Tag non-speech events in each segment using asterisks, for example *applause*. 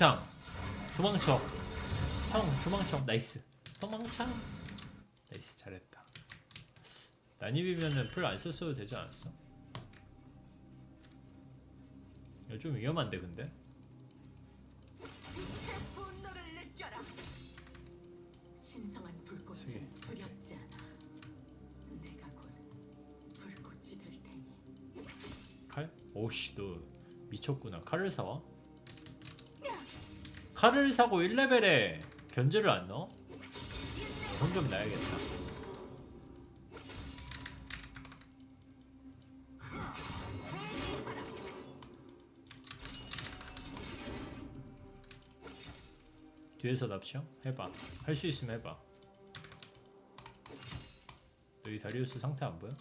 비상 도망쳐 형 도망쳐 나이스 도망쳐 나이스 잘했다 난입이면은 풀 안 썼어도 되지 않았어? 이거 좀 위험한데 근데? 분노를 느껴라. 신성한 불꽃이 세게. 두렵지 않아. 내가 곧 불꽃이 될 테니. 칼? 오씨 너 미쳤구나 칼을 사와? 칼을 사고 1레벨에 견제를 안 넣어? 돈 좀 나야겠다 뒤에서 납치형? 해봐 할 수 있으면 해봐 여기 다리우스 상태 안 보여?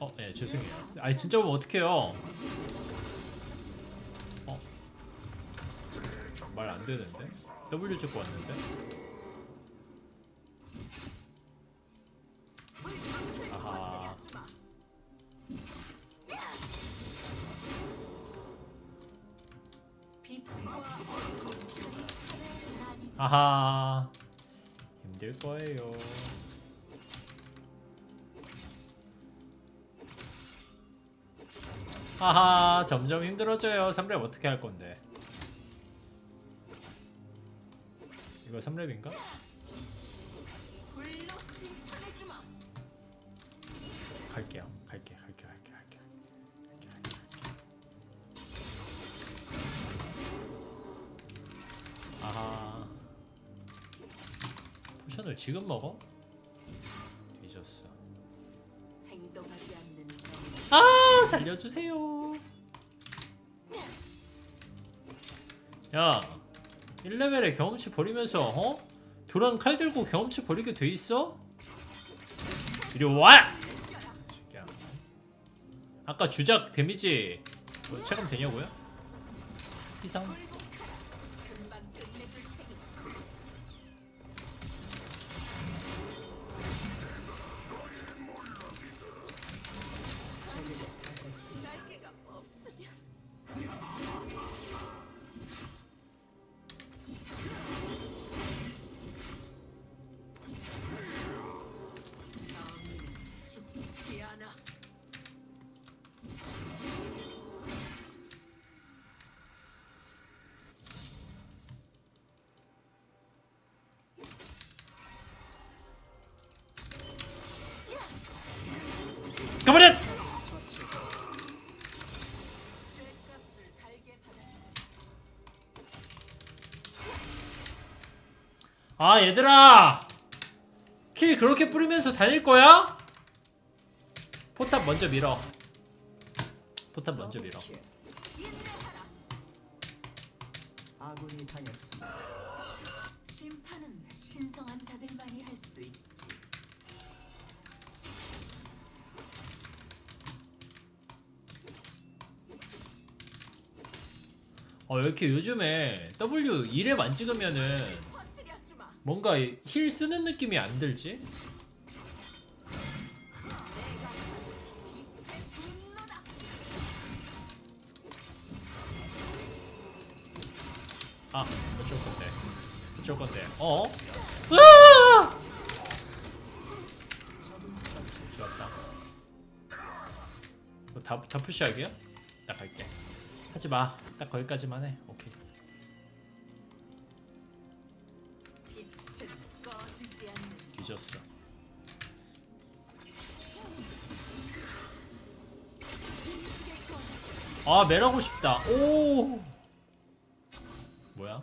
어, 예, 죄송해요. 아니 진짜 보면 어떡해요? 말 안 되는데? W 찍고 왔는데? 아하, 아하, 힘들 거예요. 아하, 점점 힘들어져요. 3렙 어떻게 할 건데? 이거 3렙인가? 불로 비슷해주마. 갈게요. 갈게, 갈게, 갈게, 갈게. 아하. 포션을 지금 먹어? 뒤졌어. 아, 살려주세요. 야, 1레벨에 경험치 버리면서 어? 도란 칼 들고 경험치 버리게 돼 있어? 이리 와! 아까 주작 데미지 뭐 체감 되냐고요? 이상 아 얘들아 킬 그렇게 뿌리면서 다닐 거야? 포탑 먼저 밀어 포탑 먼저 밀어. 아군이 당했습니다. 심판은 신성한 자들만이 할 수 있지. 어왜 이렇게 요즘에 W 2렙 안 찍으면은 퍼뜨려 주마. 뭔가 힐 쓰는 느낌이 안 들지? 아 어쩔 건데 어쩔 건데 어? 으아! 좋았다 뭐 다, 다 푸시하게요? 나 갈게 하지 마 딱 거기까지만 해 오케이 뒤졌어. 아 멜하고 싶다. 오! 뭐야?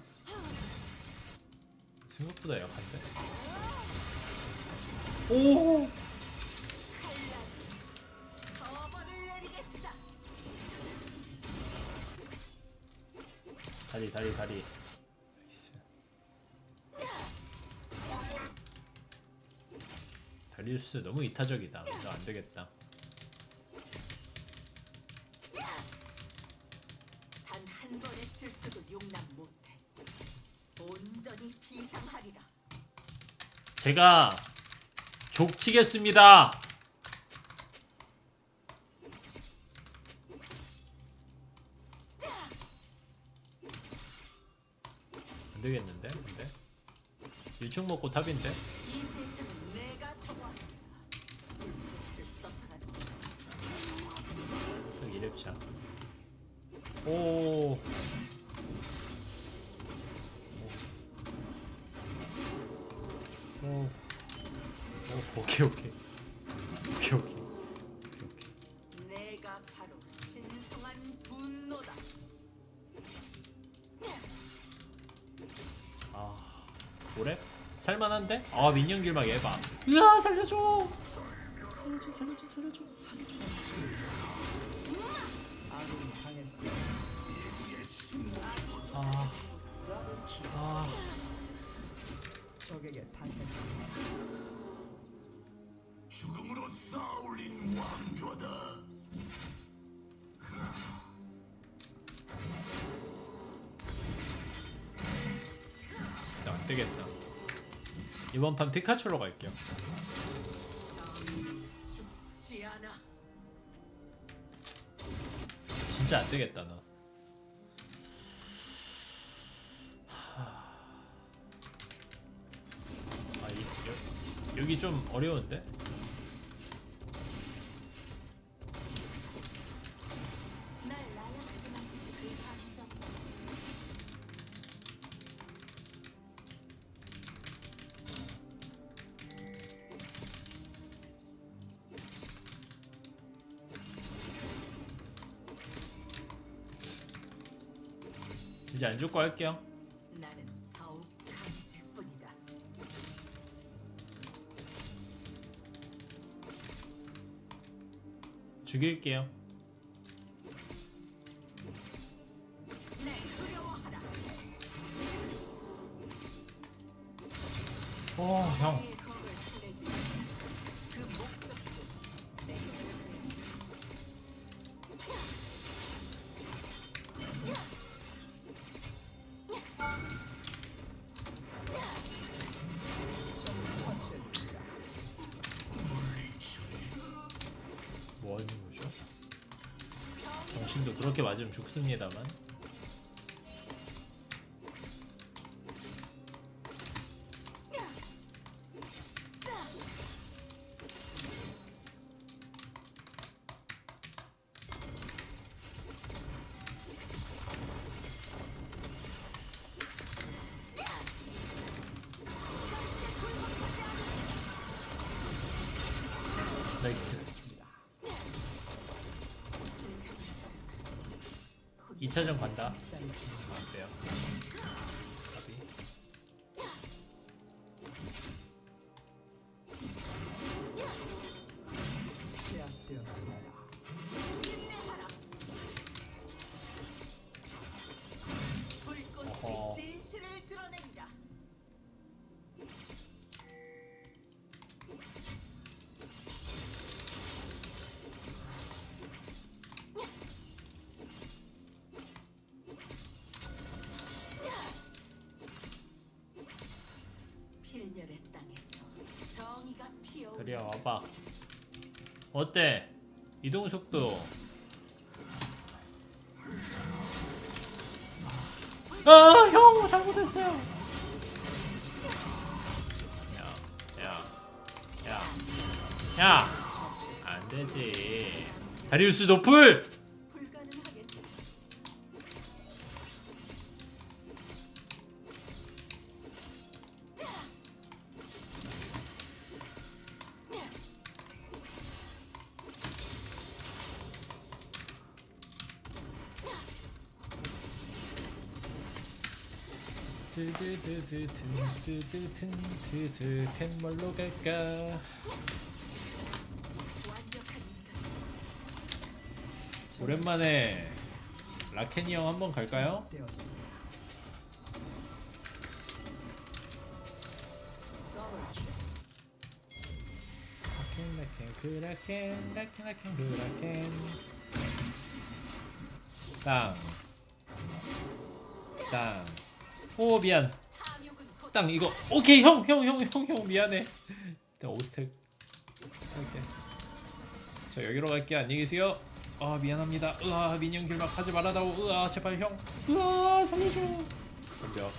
생각보다 약한데? 오. 다리 다리 다리 드리우스 너무 이타적이다. 이거 안 되겠다. 단 한 번의 실수도 용납 못해. 온전히 비상하리라. 제가 족치겠습니다. 안 되겠는데? 근데? 일축 먹고 탑인데? 오. 오. 오, 오케이 오케이 오케이 오케이 오케이 오케이 내가 바로 신성한 분노다. 아? 살만한데? 아 민영 길막 예봐 으아 살려줘 살려줘 살려줘 살려줘 당했어. 아, 아 적에게 당했어. 죽음으로 쌓아올린 왕좌다. 안 되겠다 이번 판 피카츄로 갈게요. 진짜 안 되겠다 나 여기 좀 어려운데? 이제 안 줄 거 할게요 죽일게요. 어, 와형. 그렇게 맞으면 죽습니다만 2차전 간다. 안 돼요 어때? 이동 속도 아, 형 잘못했어요. 야, 야, 야, 야, 안 되지. 다리우스 노플. 드드든 드드든 드드든 뭘로 갈까 오랜만에 라켄이 형 한번 갈까요? 라켄 라켄 그 라켄 라켄 라켄 그 라켄 땅땅오 미안 땅 이거 오케이 형 형 형 형 형 미안해. 일단 오스텍 할게. 저 여기로 갈게 안녕히 계세요. 아 미안합니다. 으아 민영 길막 하지 말아다오. 으아 제발 형. 으아 살려줘. 덤벼.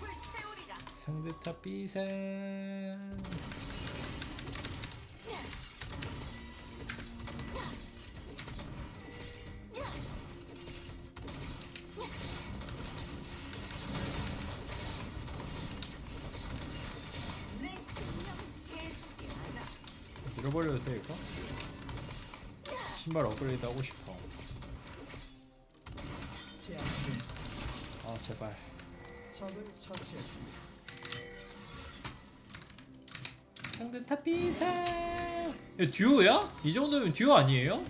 불태우리라. 상대탑 비상. 신발 업그레이드 하고 싶어. 아 제발. 적을 처치했습니다. 상대탑 비상. 야, 듀오야? 이 정도면 듀오 아니에요?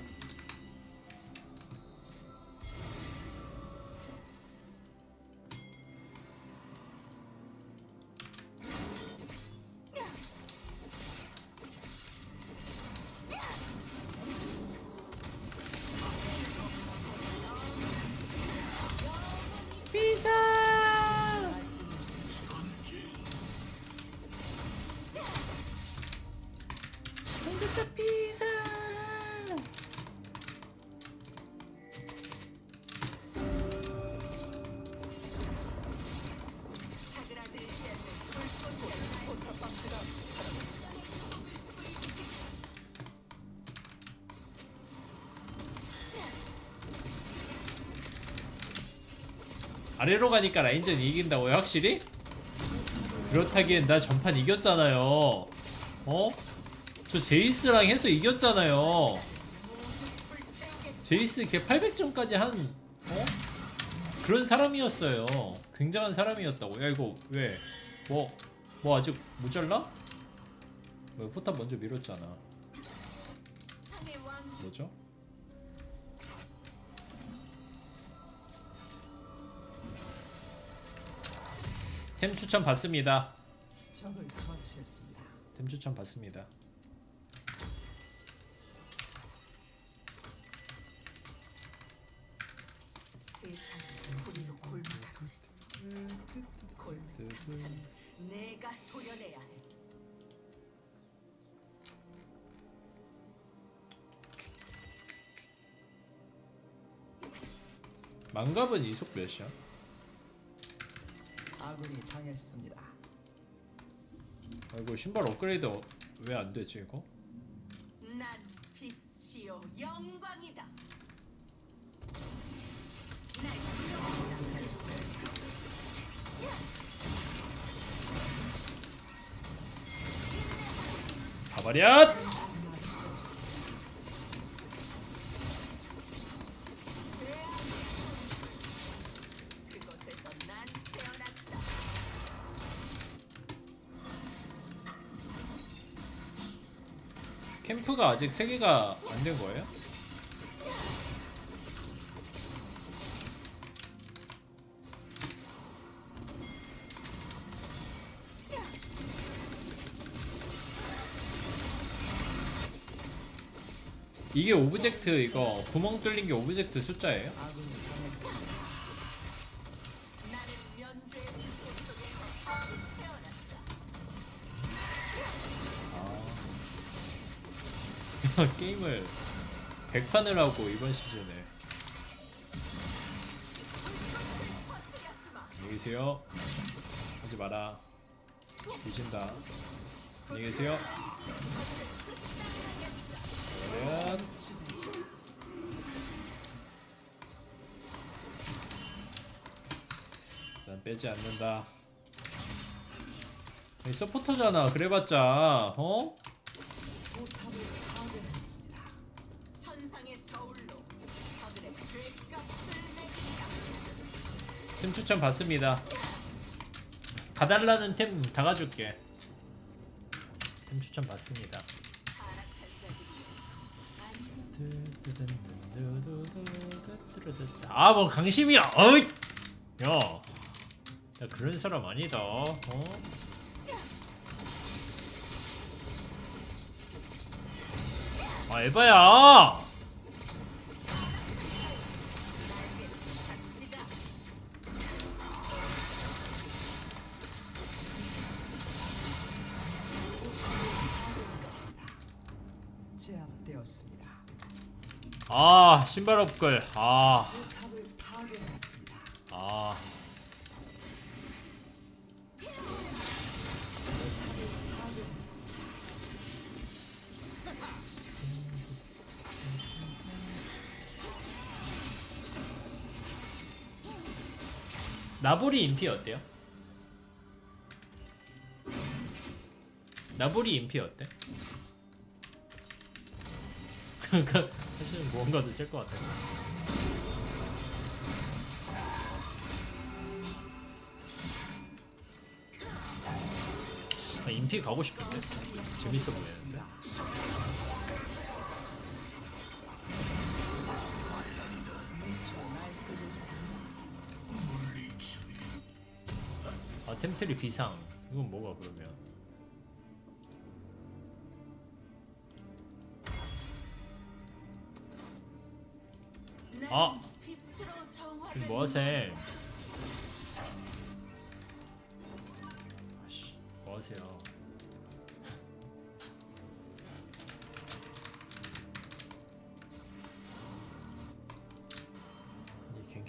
아래로 가니까 라인전 이긴다고요 확실히? 그렇다기엔 나 전판 이겼잖아요 어? 저 제이스랑 해서 이겼잖아요 제이스 걔 800점까지 한 어? 그런 사람이었어요 굉장한 사람이었다고 야 이거 왜? 뭐? 뭐 아직 모자라? 왜 포탑 먼저 밀었잖아 뭐죠? 템 추천 받습니다 적을 처치했습니다. 템 추천 받습니다. 우리로 골문하고 있어. 골문 내가 도려내야 해. 망갑은 이속 몇이야? 아군이 당했습니다. 아이고 신발 업그레이드 왜안 되지 이거? 난 빛이요 영광이다. 날 가버렸! 캠프가 아직 3개가 안 된 거예요? 이게 오브젝트 이거 구멍 뚫린 게 오브젝트 숫자예요? *laughs* 게임을 100판을 하고 이번 시즌에. 안녕히 계세요. 하지 마라. 뒤진다. 안녕히 계세요. 그러면 난 빼지 않는다. 아니, 서포터잖아. 그래봤자 어? 템 추천 받습니다. 가달라는 템 다 가줄게. 템 추천 받습니다. 아뭐 강심이야. 어이. 야, 나 그런 사람 아니다. 어? 아 에바야. 신발 업글 아. 아. 나보리 인피 어때요? 나보리 인피 어때? 그러니까 사실은 무언가도 쓸것 같아요. 아, 인피 가고 싶은데 재밌어 보이는데. 아 템트리 비상 이건 뭐가 그러면?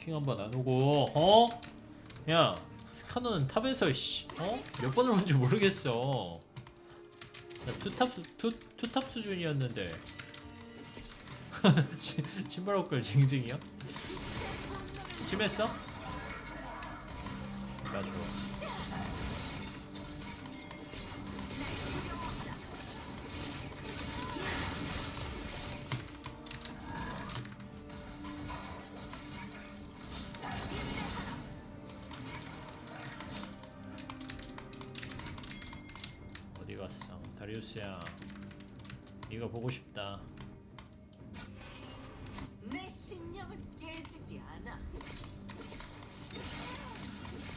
킹 한번 안 오고 어? 야 스카너는 탑에서 씨 어? 몇 번을 온지 모르겠어. 나 투탑 투 투탑 수준이었는데 *laughs* 신- 신발 옷걸 징징이야? 심했어?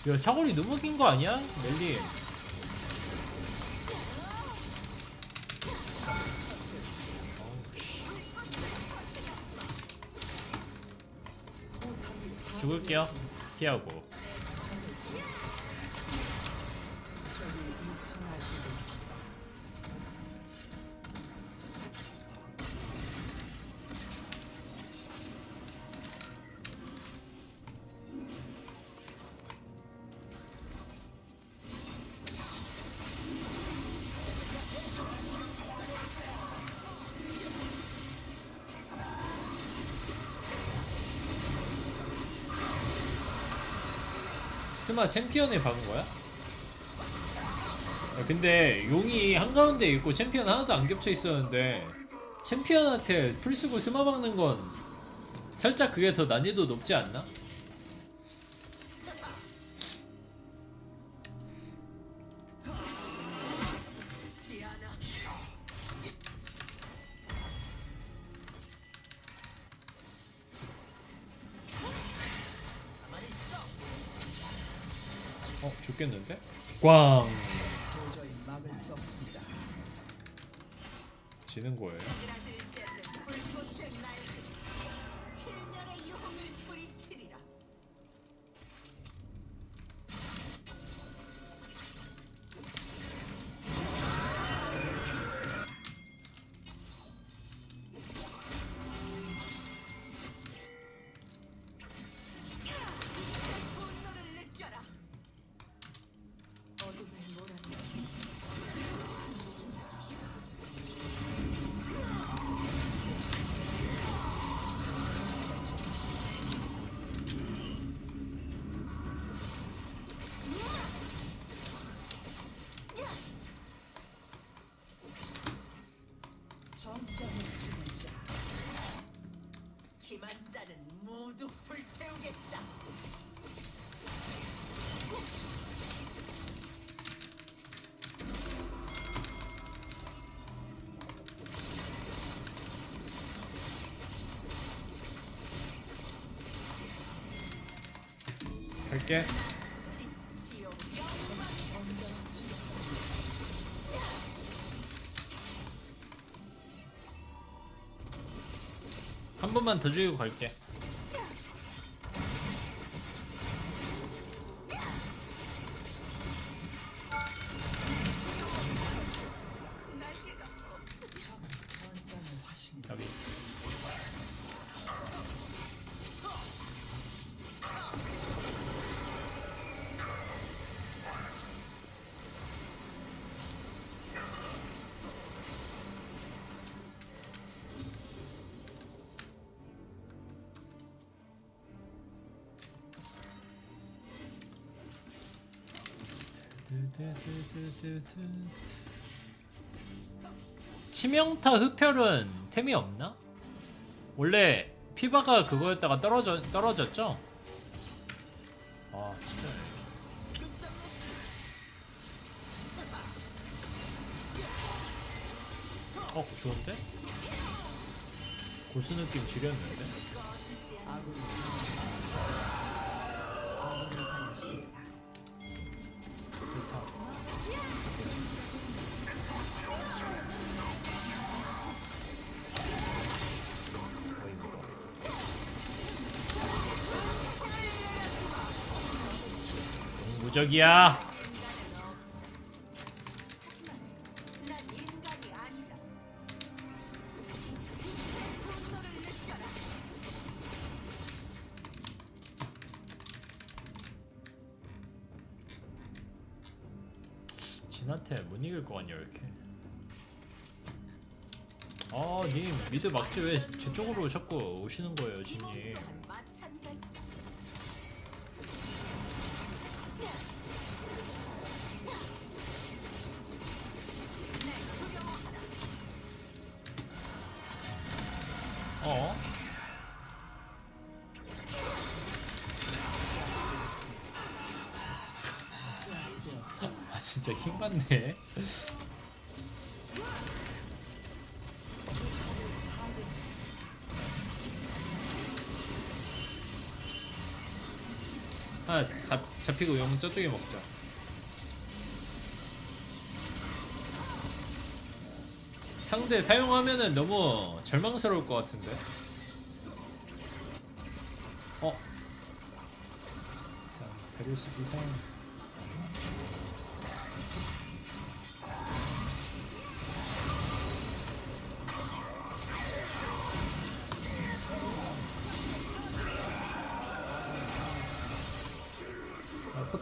야 사거리 너무 긴 거 아니야? 멜리. 죽을게요. 피하고 스마 챔피언에 박은 거야? 야, 근데 용이 한가운데 있고 챔피언 하나도 안 겹쳐 있었는데 챔피언한테 풀 쓰고 스마 박는 건 살짝 그게 더 난이도 높지 않나? 죽 기만 자는 모두 불태우겠다. 갈게 한 번만 더 죽이고 갈게 치명타 흡혈은 템이 없나? 원래 피바가 그거였다가 떨어져 떨어졌죠? 아 진짜. 어 좋은데? 고수 느낌 지렸는데? 아니다. 진한테 못 이길 거 아니야 이렇게. 아, 님 미드 막지 왜 제 쪽으로 자꾸 오시는 거예요, 진님? 네. 아 잡, 잡히고 용 저쪽에 먹자. 상대 사용하면은 너무 절망스러울 것 같은데. 어? 이상, 베루스 이상.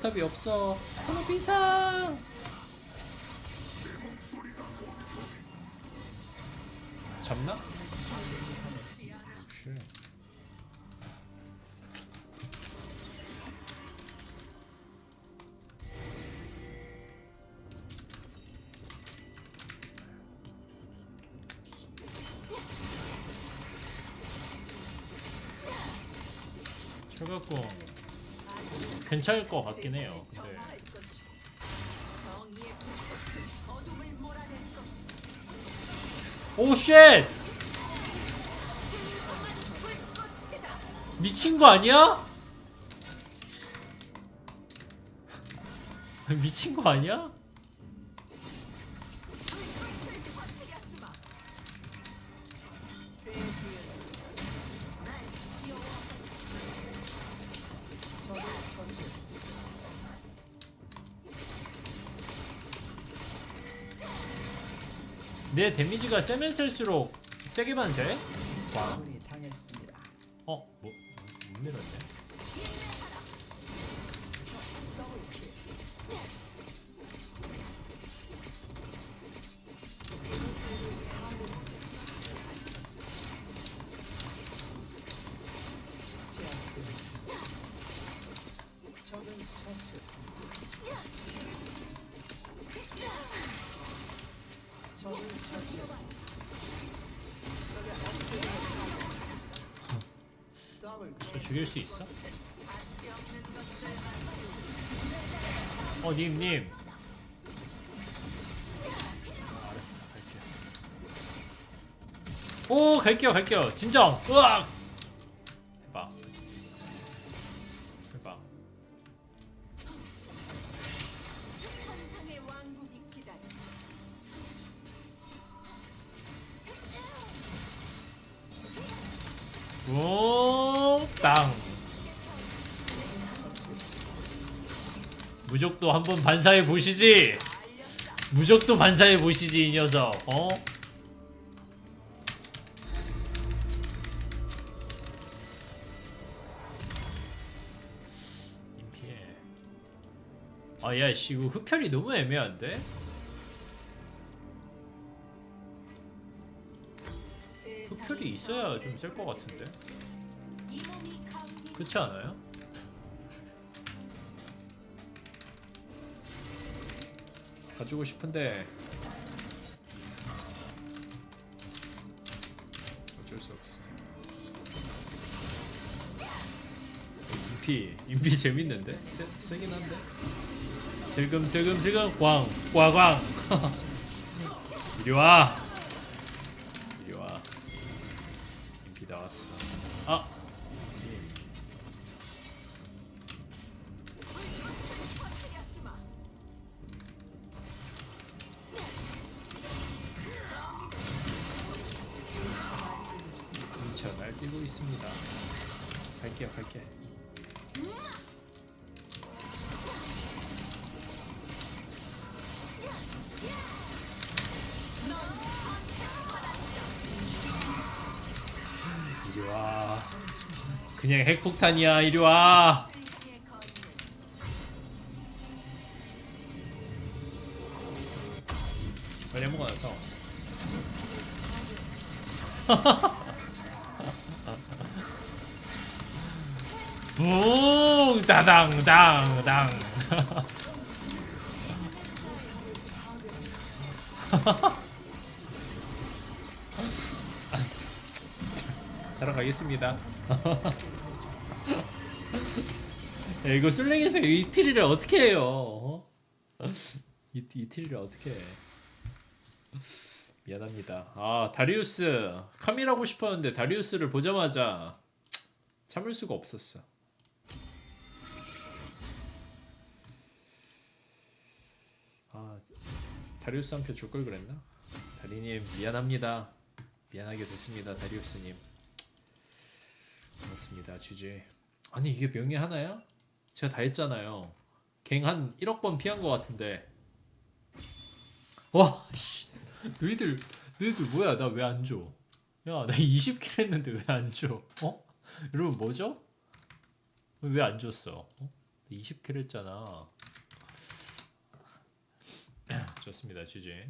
아, 포탑이 없어. 스포너 비상. 괜찮을 것 같긴 해요. 근데. 오 쉣! 미친 거 아니야? *laughs* 미친 거 아니야? 내 데미지가 세면 쓸수록 세게만 돼? 와. 어? 뭐? 저 죽일 수 있어? 어, 님, 님. 오, 갈게요, 갈게요. 진정. 으악. 한번 반사해 보시지. 무적도 반사해 보시지 이 녀석. 어? 인피해. 아, 야, 씨, 이거 흡혈이 너무 애매한데? 흡혈이 있어야 좀 셀 것 같은데? 그렇지 않아요? 가지고 싶은데. 어쩔 수 없어. 인피 인피 *laughs* 재밌는데? 세, 세긴 한데. 슬금 슬금 슬금 광 꽝꽝. 이리 와 뛰고 있습니다. 갈게요 갈게. 이리 와. 그냥 핵폭탄이야 이리 와 당 당 당 자러 가겠습니다. 야, 이거 술랭에서 이틀이를 어떻게 해요? 어? 이, 이틀이를 어떻게 해? 미안합니다. 아 다리우스 카밀하고 싶었는데 다리우스를 보자마자 참을 수가 없었어. 다리우스 한 표 줄 걸 그랬나? 다리님 미안합니다. 미안하게 됐습니다, 다리우스님. 고맙습니다, 주제. 아니 이게 명예 하나야? 제가 다 했잖아요. 갱 한 1억 번 피한 것 같은데. 와, 씨, 너희들, 너희들 뭐야? 나 왜 안 줘? 야, 나 20킬 했는데 왜 안 줘? 어? 여러분 뭐죠? 왜 안 줬어? 어? 20킬 했잖아. 좋습니다, 주제.